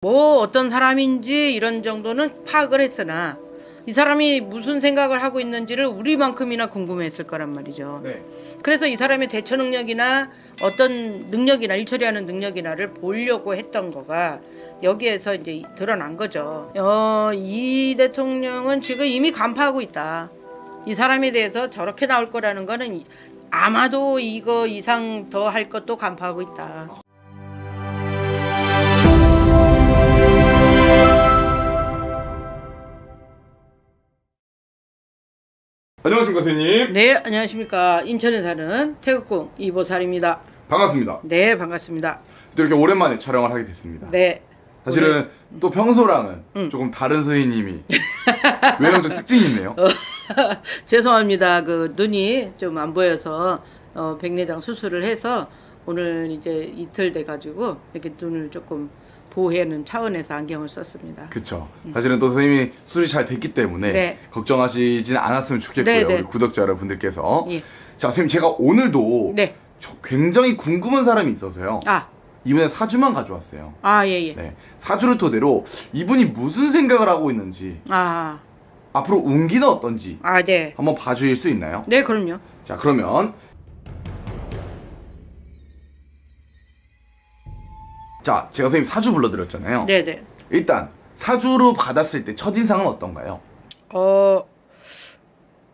뭐 어떤 사람인지 이런 정도는 파악을 했으나 이 사람이 무슨 생각을 하고 있는지를 우리만큼이나 궁금했을 거란 말이죠. 네. 그래서 이 사람의 대처 능력이나 어떤 능력이나 일 처리하는 능력이나를 보려고 했던 거가 여기에서 이제 드러난 거죠. 어, 이 대통령은 지금 이미 간파하고 있다. 이 사람에 대해서 저렇게 나올 거라는 거는 아마도 이거 이상 더 할 것도 간파하고 있다. 안녕하십니까 선생님. 네, 안녕하십니까. 인천에 사는 태극궁 이보살입니다. 반갑습니다. 네, 반갑습니다. 또 이렇게 오랜만에 촬영을 하게 됐습니다. 네. 사실은 또 평소랑은 응. 조금 다른 선생님이 외형적 특징이 있네요. 죄송합니다. 그 눈이 좀 안 보여서 어, 백내장 수술을 해서 오늘 이제 이틀 돼 가지고 이렇게 눈을 조금 보호하는 차원에서 안경을 썼습니다. 그쵸. 사실은 또 선생님이 수술이 잘 됐기 때문에 네. 걱정하시진 않았으면 좋겠고요. 네, 네. 우리 구독자 여러분들께서. 예. 자, 선생님 제가 오늘도 네. 저 굉장히 궁금한 사람이 있어서요. 아, 이번에 사주만 가져왔어요. 아, 예, 예. 네. 사주를 토대로 이분이 무슨 생각을 하고 있는지 아, 앞으로 운기는 어떤지 아, 네. 한번 봐주실 수 있나요? 네, 그럼요. 자, 그러면 자, 제가 선생님 사주 불러드렸잖아요. 네, 네. 일단 사주로 받았을 때 첫인상은 어떤가요? 어,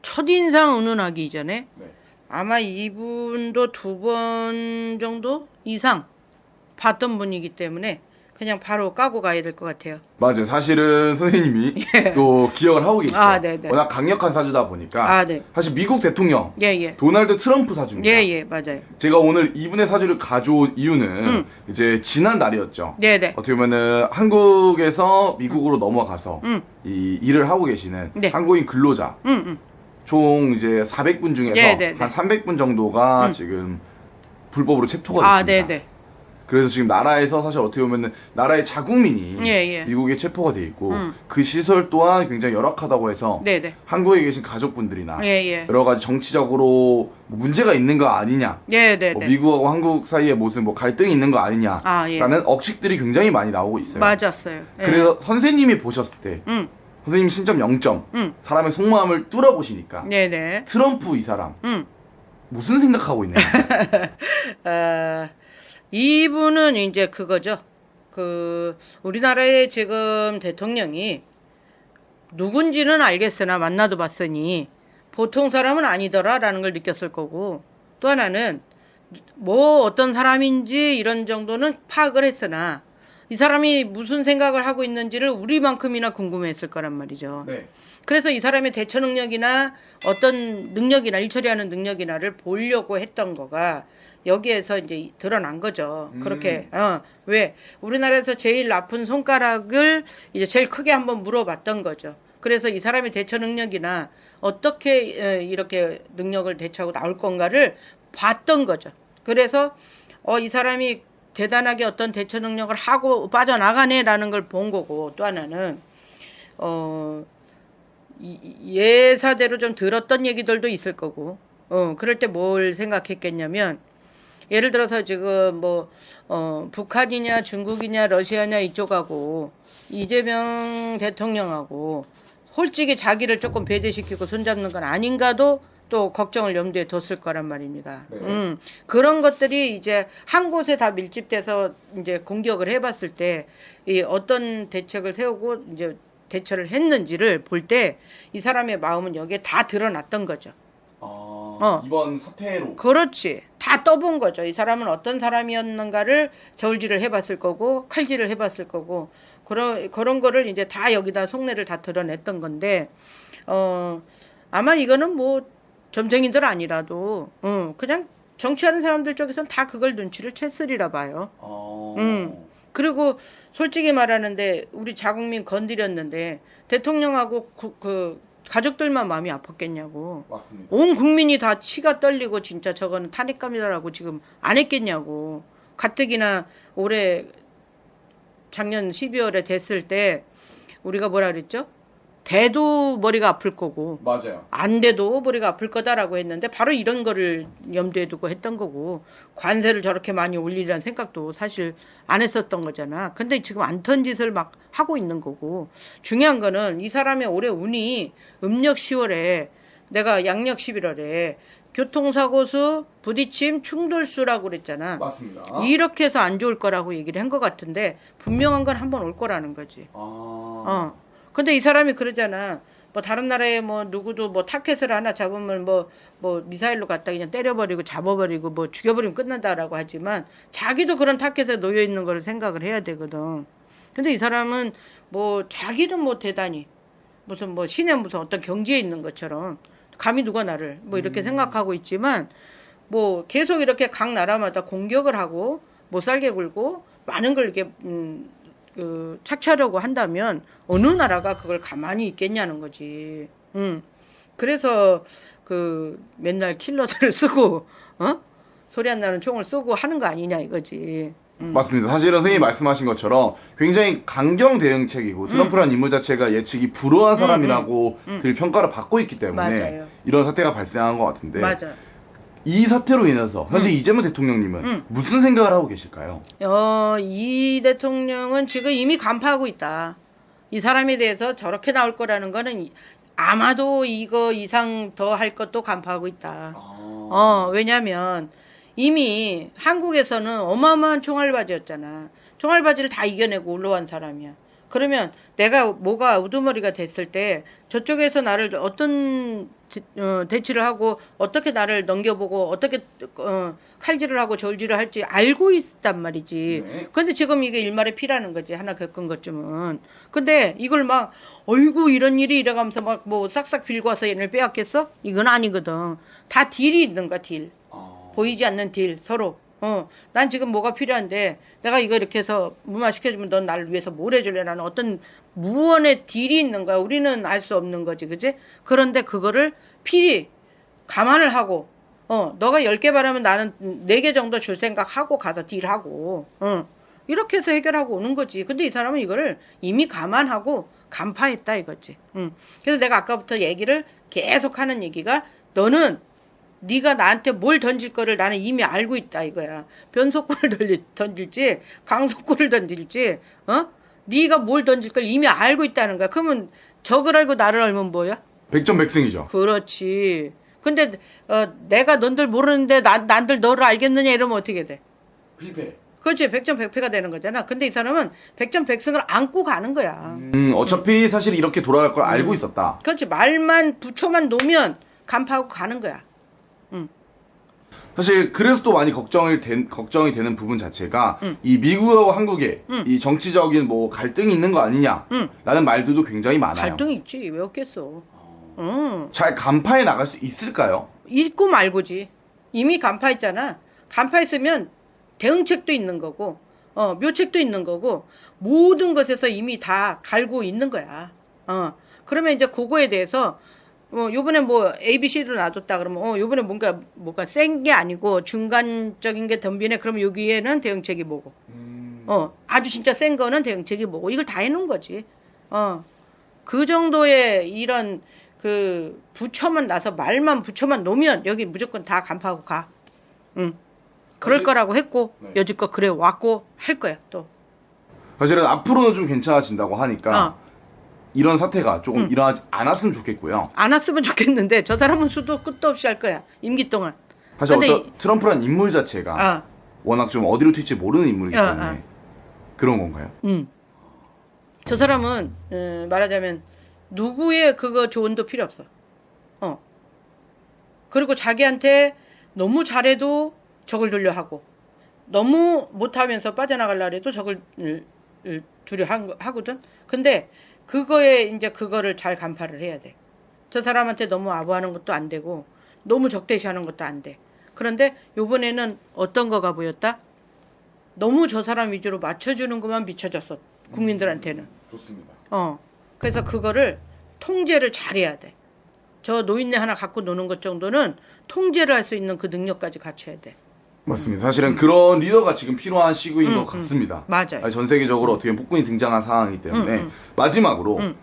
첫인상 운운하기 이전에 네. 아마 이분도 두 번 정도 이상 봤던 분이기 때문에 그냥 바로 까고 가야 될 것 같아요. 맞아요. 사실은 선생님이 또 기억을 하고 계시죠. 예. 아, 네네. 워낙 강력한 사주다 보니까 아, 네. 사실 미국 대통령 예, 예. 도널드 트럼프 사주입니다. 예, 예, 맞아요. 제가 오늘 이분의 사주를 가져온 이유는 음. 이제 지난 날이었죠. 네, 네. 어떻게 보면은 한국에서 미국으로 넘어가서 음. 이 일을 하고 계시는 네. 한국인 근로자 음, 음. 총 이제 400분 중에서 네, 네, 네. 한 300분 정도가 음. 지금 불법으로 체포가 아, 됐습니다. 네, 네. 그래서 지금 나라에서 사실 어떻게 보면은 나라의 자국민이 예, 예. 미국에 체포가 돼 있고 음. 그 시설 또한 굉장히 열악하다고 해서 네, 네. 한국에 계신 가족분들이나 예, 예. 여러 가지 정치적으로 뭐 문제가 있는 거 아니냐, 네, 네, 뭐 네. 미국하고 한국 사이에 무슨 뭐 갈등이 있는 거 아니냐라는 아, 예. 억측들이 굉장히 많이 나오고 있어요. 맞았어요. 예. 그래서 선생님이 보셨을 때 음. 선생님 신점 0점 음. 사람의 속마음을 뚫어 보시니까 네, 네. 트럼프 이 사람 음. 무슨 생각하고 있나요? 어, 이분은 이제 그거죠. 그 우리나라의 지금 대통령이 누군지는 알겠으나 만나도 봤으니 보통 사람은 아니더라라는 걸 느꼈을 거고 또 하나는 뭐 어떤 사람인지 이런 정도는 파악을 했으나 이 사람이 무슨 생각을 하고 있는지를 우리만큼이나 궁금했을 거란 말이죠. 네. 그래서 이 사람의 대처 능력이나 어떤 능력이나 일 처리하는 능력이나를 보려고 했던 거가 여기에서 이제 드러난 거죠. 음. 그렇게 어 왜 우리나라에서 제일 나쁜 손가락을 이제 제일 크게 한번 물어봤던 거죠. 그래서 이 사람의 대처 능력이나 어떻게 어, 이렇게 능력을 대처하고 나올 건가를 봤던 거죠. 그래서 어 이 사람이 대단하게 어떤 대처 능력을 하고 빠져나가네라는 걸 본 거고 또 하나는 어 이- 예사대로 좀 들었던 얘기들도 있을 거고, 어, 그럴 때 뭘 생각했겠냐면, 예를 들어서 지금 뭐, 어, 북한이냐 중국이냐 러시아냐 이쪽하고 이재명 대통령하고 솔직히 자기를 조금 배제시키고 손잡는 건 아닌가도 또 걱정을 염두에 뒀을 거란 말입니다. 네. 음, 그런 것들이 이제 한 곳에 다 밀집돼서 이제 공격을 해봤을 때 이 어떤 대책을 세우고 이제 대처를 했는지를 볼 때 이 사람의 마음은 여기에 다 드러났던 거죠. 어. 이번 사태로 그렇지. 다 떠본 거죠. 이 사람은 어떤 사람이었는가를 저울질을 해봤을 거고, 칼질을 해봤을 거고, 그런, 그런 거를 이제 다 여기다 속내를 다 드러냈던 건데, 어, 아마 이거는 뭐, 점쟁이들 아니라도, 어, 그냥 정치하는 사람들 쪽에선 다 그걸 눈치를 챘으리라 봐요. 어... 음. 그리고 솔직히 말하는데, 우리 자국민 건드렸는데, 대통령하고 그, 그 가족들만 마음이 아팠겠냐고. 맞습니다. 온 국민이 다 치가 떨리고 진짜 저거는 탄핵감이다라고 지금 안 했겠냐고. 가뜩이나 올해 작년 12월에 됐을 때 우리가 뭐라 그랬죠? 돼도 머리가 아플 거고 맞아요. 안 돼도 머리가 아플 거다라고 했는데 바로 이런 거를 염두에 두고 했던 거고 관세를 저렇게 많이 올리라는 생각도 사실 안 했었던 거잖아. 근데 지금 안턴 짓을 막 하고 있는 거고 중요한 거는 이 사람의 올해 운이 음력 10월에 내가 양력 11월에 교통사고 수, 부딪힘, 충돌 수라고 그랬잖아. 맞습니다. 이렇게 해서 안 좋을 거라고 얘기를 한 것 같은데 분명한 건 한 번 올 거라는 거지. 아. 어. 근데 이 사람이 그러잖아. 뭐 다른 나라에 뭐 누구도 뭐 타켓을 하나 잡으면 뭐 뭐 미사일로 갖다 그냥 때려버리고 잡아버리고 뭐 죽여버리면 끝난다라고 하지만 자기도 그런 타켓에 놓여 있는 걸 생각을 해야 되거든. 근데 이 사람은 뭐 자기는 뭐 대단히 무슨 뭐 신의 무슨 어떤 경지에 있는 것처럼 감히 누가 나를 뭐 이렇게 생각하고 있지만 뭐 계속 이렇게 각 나라마다 공격을 하고 못 살게 굴고 많은 걸 이렇게 음, 그 착취하려고 한다면 어느 나라가 그걸 가만히 있겠냐는 거지. 음. 그래서 그 맨날 킬러들을 쓰고 어 소리 안 나는 총을 쏘고 하는 거 아니냐 이거지. 맞습니다. 사실은 선생님이 말씀하신 것처럼 굉장히 강경 대응책이고 트럼프라는 인물 자체가 예측이 불허한 사람이라고 그 평가를 받고 있기 때문에 맞아요. 이런 사태가 발생한 것 같은데 맞아. 이 사태로 인해서 현재 이재명 대통령님은 무슨 생각을 하고 계실까요? 어, 이 대통령은 지금 이미 간파하고 있다. 이 사람에 대해서 저렇게 나올 거라는 거는 이- 아마도 이거 이상 더 할 것도 간파하고 있다. 어, 왜냐면 이미 한국에서는 어마어마한 총알바지였잖아. 총알바지를 다 이겨내고 올라온 사람이야. 그러면 내가 뭐가 우두머리가 됐을 때 저쪽에서 나를 어떤 대, 어, 대치를 하고 어떻게 나를 넘겨보고 어떻게 어, 칼질을 하고 절질을 할지 알고 있단 말이지. 네. 근데 지금 이게 일말의 피라는 거지. 하나 겪은 것쯤은. 근데 이걸 막 어이구 이런 일이 이래가면서 막 뭐 싹싹 빌고 와서 얘네를 빼앗겠어? 이건 아니거든. 다 딜이 있는 거야 딜. 보이지 않는 딜 서로. 어, 난 지금 뭐가 필요한데 내가 이거 이렇게 해서 무마 시켜주면 넌 나를 위해서 뭘 해줄래라는 어떤 무언의 딜이 있는 거야. 우리는 알 수 없는 거지, 그지? 그런데 그거를 필히 감안을 하고, 어, 너가 열 개 바라면 나는 네 개 정도 줄 생각하고 가서 딜하고, 어, 이렇게 해서 해결하고 오는 거지. 근데 이 사람은 이거를 이미 감안하고 간파했다 이거지. 응. 그래서 내가 아까부터 얘기를 계속 하는 얘기가 너는 네가 나한테 뭘 던질 거를 나는 이미 알고 있다 이거야. 변속구를 던질, 던질지 강속구를 던질지 어? 네가 뭘 던질 걸 이미 알고 있다는 거야. 그러면 적을 알고 나를 알면 뭐야? 백전백승이죠. 그렇지. 근데 어, 내가 넌들 모르는데 나, 난들 너를 알겠느냐 이러면 어떻게 돼? 필패. 그렇지. 백전백패가 되는 거잖아. 근데 이 사람은 백전백승을 안고 가는 거야. 음, 어차피 사실 이렇게 돌아갈 걸 알고 있었다. 그렇지. 말만 부처만 놓으면 간파하고 가는 거야. 사실 그래서 또 많이 걱정을 된, 걱정이 되는 부분 자체가 이 미국과 한국의 이 정치적인 뭐 갈등이 있는 거 아니냐라는 말들도 굉장히 많아요. 갈등이 있지. 왜 없겠어. 응. 잘 간파해 나갈 수 있을까요? 있고 말고지. 이미 간파했잖아. 간파했으면 대응책도 있는 거고, 어, 묘책도 있는 거고, 모든 것에서 이미 다 갈고 있는 거야. 어. 그러면 이제 그거에 대해서, 어, 요번에 뭐, ABC로 놔뒀다 그러면, 어, 요번에 뭔가, 뭔가 센 게 아니고 중간적인 게 덤비네. 그러면 여기에는 대응책이 뭐고, 어, 아주 진짜 센 거는 대응책이 뭐고, 이걸 다 해놓은 거지. 어. 그 정도의 이런 그 부처만 나서 말만 부처만 놓으면 여기 무조건 다 간파하고 가. 응. 그럴 사실- 거라고 했고 네. 여지껏 그래 왔고 할 거야 또. 사실은 앞으로는 좀 괜찮아진다고 하니까 어. 이런 사태가 조금 일어나지 않았으면 좋겠고요. 안 왔으면 좋겠는데 저 사람은 수도 끝도 없이 할 거야 임기 동안. 사실 근데 어쩌, 트럼프란 인물 자체가 아, 워낙 좀 어디로 튈지 모르는 인물이기 어, 때문에 어. 그런 건가요? 음. 저 사람은 음, 말하자면 누구의 그거 조언도 필요 없어. 어. 그리고 자기한테 너무 잘해도 적을 돌려 하고 너무 못하면서 빠져나갈라 해도 적을 을, 을 두려 한 거- 하거든. 근데 그거에 이제 그거를 잘 간파를 해야 돼. 저 사람한테 너무 아부하는 것도 안 되고 너무 적대시하는 것도 안 돼. 그런데 요번에는 어떤 거가 보였다? 너무 저 사람 위주로 맞춰주는 것만 비춰졌어. 국민들한테는. 좋습니다. 어. 그래서 그거를 통제를 잘해야 돼. 저 노인네 하나 갖고 노는 것 정도는 통제를 할 수 있는 그 능력까지 갖춰야 돼. 맞습니다. 사실은 그런 리더가 지금 필요한 시기인 음, 것 같습니다. 맞아요. 아니, 전 세계적으로 어떻게 보면 폭군이 등장한 상황이기 때문에 음, 음. 마지막으로 음.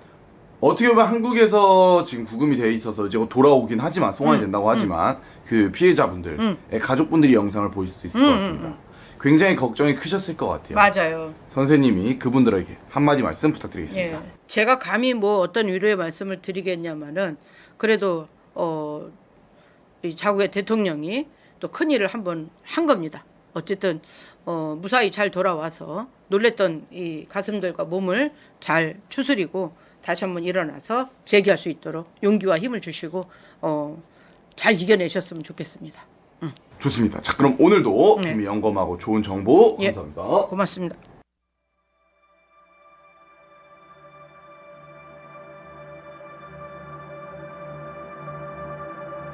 어떻게 보면 한국에서 지금 구금이 돼 있어서 이제 돌아오긴 하지만 송환이 음, 된다고 하지만 그 피해자분들, 의 가족분들이 영상을 보실 수도 있을 음, 것 같습니다. 굉장히 걱정이 크셨을 것 같아요. 맞아요. 선생님이 그분들에게 한마디 말씀 부탁드리겠습니다. 예. 제가 감히 뭐 어떤 위로의 말씀을 드리겠냐마는 그래도 어, 이 자국의 대통령이 또 큰 일을 한번 한 겁니다. 어쨌든 어, 무사히 잘 돌아와서 놀랬던 이 가슴들과 몸을 잘 추스리고 다시 한번 일어나서 재기할 수 있도록 용기와 힘을 주시고 어, 잘 이겨내셨으면 좋겠습니다. 좋습니다. 자, 그럼 오늘도 네. 김영검하고 좋은 정보 예. 감사합니다. 고맙습니다.